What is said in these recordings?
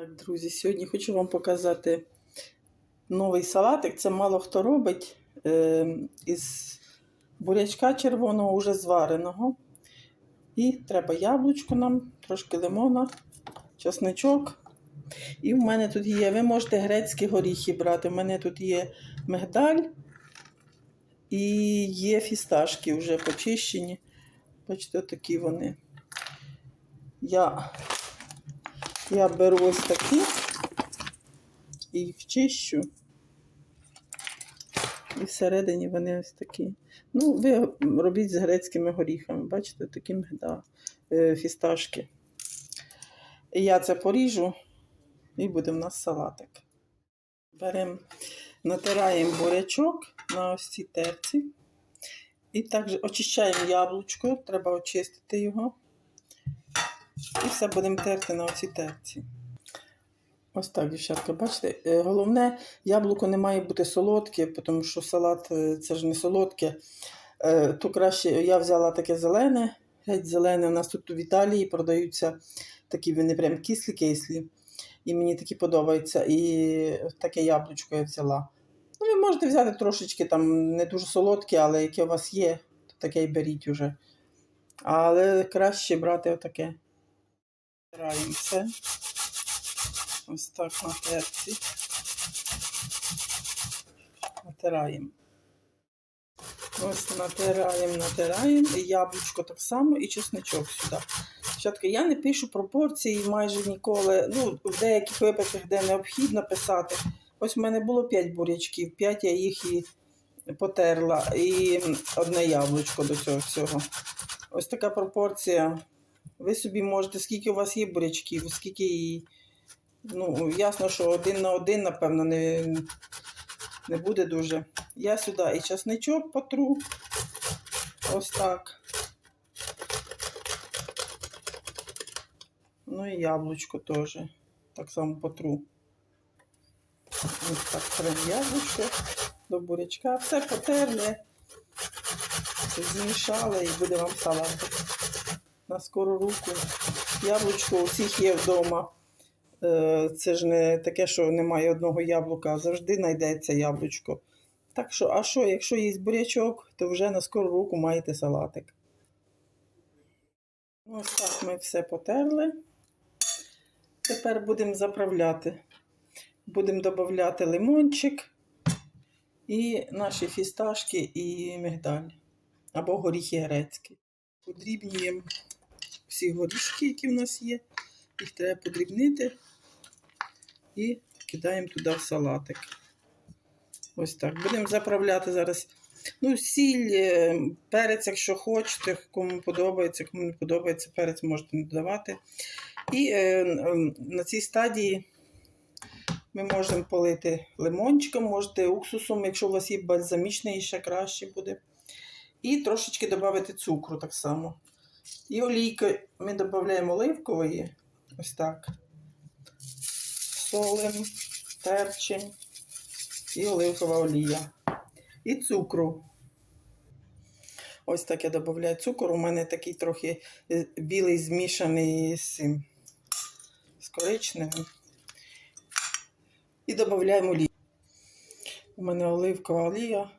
Так, друзі, сьогодні хочу вам показати новий салатик. Це мало хто робить е, із бурячка червоного, уже звареного. І треба яблучко нам, трошки лимона, чесничок. І в мене тут є, ви можете грецькі горіхи брати. У мене тут є мигдаль і є фісташки вже почищені. Бачите, такі вони. Я я беру ось такі і їх чищу. І всередині вони ось такі. Ну, ви робіть з грецькими горіхами. Бачите, такі мигда, е, фісташки. Я це поріжу, і буде в нас салатик. Беремо, натираємо бурячок на ось цій терці. І також очищаємо яблучко, треба очистити його. І все будемо терти на оцій терці. Ось так, дівчатка, бачите, е, головне, яблуко не має бути солодке, тому що салат е, це ж не солодке. Е, То краще я взяла таке зелене, геть зелене. У нас тут в Італії продаються такі вони прям кислі-кислі. І мені такі подобаються. І таке яблучко я взяла. Ну, ви можете взяти трошечки там не дуже солодке, але яке у вас є, то таке й беріть уже. Але краще брати отаке. Натираємо все. Ось так на терці. Натираємо. Ось натираємо, натираємо. І яблучко так само, і чесничок сюди. Спочатку я не пишу пропорції майже ніколи. Ну, в деяких випадках, де необхідно писати. Ось в мене було 5 бурячків, 5 я їх і потерла. І одне яблучко до цього всього. Ось така пропорція. Ви собі можете, скільки у вас є бурячків, скільки і. Ну, ясно, що один на один, напевно, не, не буде дуже. Я сюди і часничок потру. Ось так. Ну і яблучко теж. Так само потру. Ось так трем яблучко до бурячка. Все потерли, змішали і буде вам салат на скору руку. Яблучко у всіх є вдома. Е, Це ж не таке, що немає одного яблука, завжди знайдеться яблучко. Так що, а що, якщо є бурячок, то вже на скору руку маєте салатик. Ось так ми все потерли. Тепер будемо заправляти. Будемо додати лимончик і наші фісташки і мигдаль або горіхи грецькі. Подрібнюємо всі горішки, які в нас є. Їх треба подрібнити і кидаємо туди в салатик. Ось так. Будемо заправляти зараз. Ну, сіль, е, перець, якщо хочете, кому подобається, кому не подобається, перець можете не додавати. І е, е, на цій стадії ми можемо полити лимончиком, можете уксусом, якщо у вас є бальзамічний, ще краще буде. І трошечки додати цукру так само. І олійки ми додаємо оливкової. Ось так. Солим, перчим і оливкова олія. І цукру. Ось так я додаю цукор. У мене такий трохи е, білий змішаний з, цим, з коричневим. І додаємо олію. У мене оливкова олія.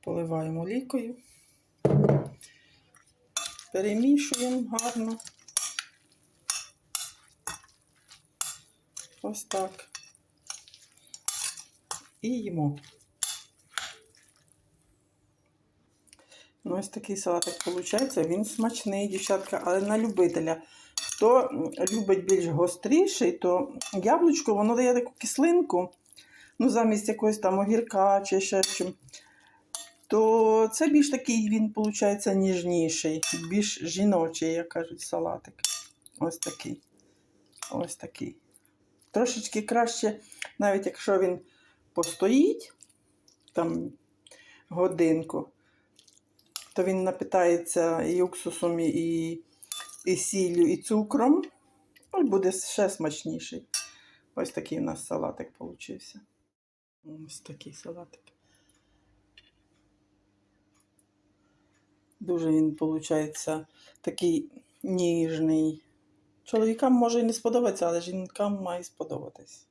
Поливаємо олійкою. Перемішуємо гарно. Ось так. І їмо. Ну, ось такий салатик виходить. Він смачний, дівчатка, але на любителя. Хто любить більш гостріший, то яблучко воно дає таку кислинку, ну, замість якогось там огірка чи ще чим. То це більш такий він, виходить, ніжніший, більш жіночий, як кажуть, салатик. Ось такий. Ось такий. Трошечки краще, навіть якщо він постоїть там годинку, то він напитається і уксусом, і, і сіллю, і цукром. І буде ще смачніший. Ось такий у нас салатик получився. Ось такий салатик. Дуже він, виходить, такий ніжний, Чоловікам може і не сподобатися, але жінкам має сподобатись.